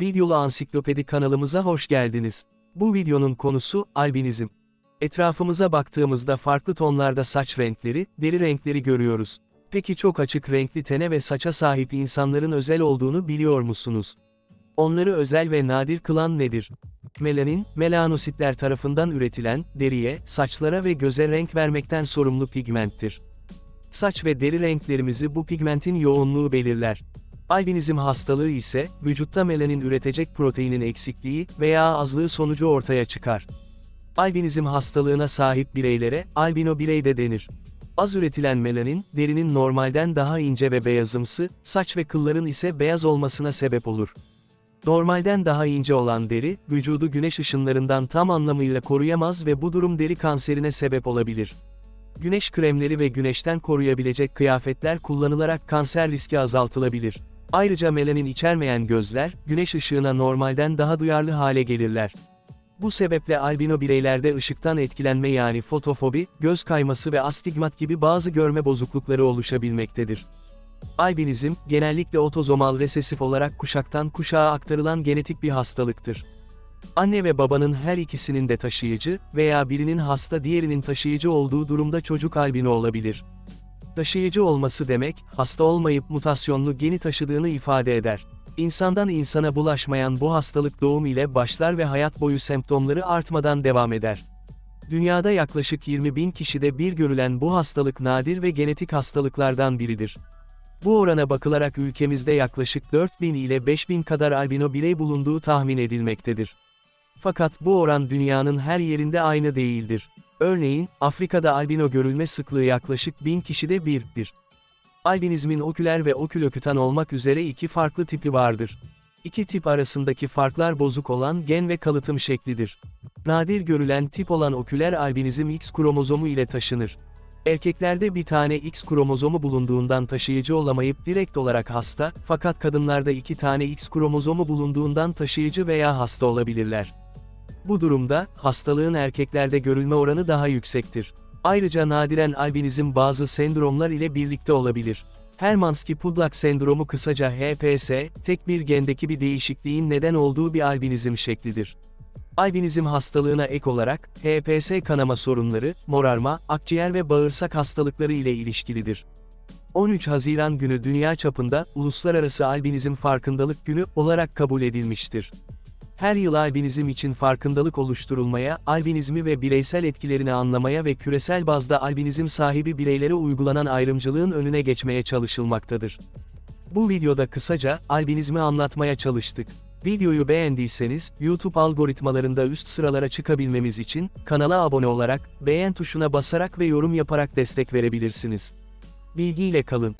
Videolu Ansiklopedi kanalımıza hoş geldiniz. Bu videonun konusu, albinizm. Etrafımıza baktığımızda farklı tonlarda saç renkleri, deri renkleri görüyoruz. Peki çok açık renkli tene ve saça sahip insanların özel olduğunu biliyor musunuz? Onları özel ve nadir kılan nedir? Melanin, melanositler tarafından üretilen, deriye, saçlara ve göze renk vermekten sorumlu pigmenttir. Saç ve deri renklerimizi bu pigmentin yoğunluğu belirler. Albinizm hastalığı ise, vücutta melanin üretecek proteinin eksikliği veya azlığı sonucu ortaya çıkar. Albinizm hastalığına sahip bireylere, albino birey de denir. Az üretilen melanin, derinin normalden daha ince ve beyazımsı, saç ve kılların ise beyaz olmasına sebep olur. Normalden daha ince olan deri, vücudu güneş ışınlarından tam anlamıyla koruyamaz ve bu durum deri kanserine sebep olabilir. Güneş kremleri ve güneşten koruyabilecek kıyafetler kullanılarak kanser riski azaltılabilir. Ayrıca melanin içermeyen gözler, güneş ışığına normalden daha duyarlı hale gelirler. Bu sebeple albino bireylerde ışıktan etkilenme yani fotofobi, göz kayması ve astigmat gibi bazı görme bozuklukları oluşabilmektedir. Albinizm, genellikle otozomal resesif olarak kuşaktan kuşağa aktarılan genetik bir hastalıktır. Anne ve babanın her ikisinin de taşıyıcı veya birinin hasta diğerinin taşıyıcı olduğu durumda çocuk albino olabilir. Taşıyıcı olması demek, hasta olmayıp mutasyonlu geni taşıdığını ifade eder. İnsandan insana bulaşmayan bu hastalık doğum ile başlar ve hayat boyu semptomları artmadan devam eder. Dünyada yaklaşık 20 bin kişide bir görülen bu hastalık nadir ve genetik hastalıklardan biridir. Bu orana bakılarak ülkemizde yaklaşık 4 bin ile 5 bin kadar albino birey bulunduğu tahmin edilmektedir. Fakat bu oran dünyanın her yerinde aynı değildir. Örneğin, Afrika'da albino görülme sıklığı yaklaşık 1000 kişide birdir. Albinizmin oküler ve okülökütan olmak üzere iki farklı tipi vardır. İki tip arasındaki farklar bozuk olan gen ve kalıtım şeklidir. Nadir görülen tip olan oküler albinizm X kromozomu ile taşınır. Erkeklerde bir tane X kromozomu bulunduğundan taşıyıcı olamayıp direkt olarak hasta, fakat kadınlarda iki tane X kromozomu bulunduğundan taşıyıcı veya hasta olabilirler. Bu durumda, hastalığın erkeklerde görülme oranı daha yüksektir. Ayrıca nadiren albinizm bazı sendromlar ile birlikte olabilir. Hermansky-Pudlak sendromu kısaca HPS, tek bir gendeki bir değişikliğin neden olduğu bir albinizm şeklidir. Albinizm hastalığına ek olarak, HPS kanama sorunları, morarma, akciğer ve bağırsak hastalıkları ile ilişkilidir. 13 Haziran günü dünya çapında, Uluslararası Albinizm Farkındalık Günü olarak kabul edilmiştir. Her yıl albinizm için farkındalık oluşturulmaya, albinizmi ve bireysel etkilerini anlamaya ve küresel bazda albinizm sahibi bireylere uygulanan ayrımcılığın önüne geçmeye çalışılmaktadır. Bu videoda kısaca, albinizmi anlatmaya çalıştık. Videoyu beğendiyseniz, YouTube algoritmalarında üst sıralara çıkabilmemiz için, kanala abone olarak, beğen tuşuna basarak ve yorum yaparak destek verebilirsiniz. Bilgiyle kalın.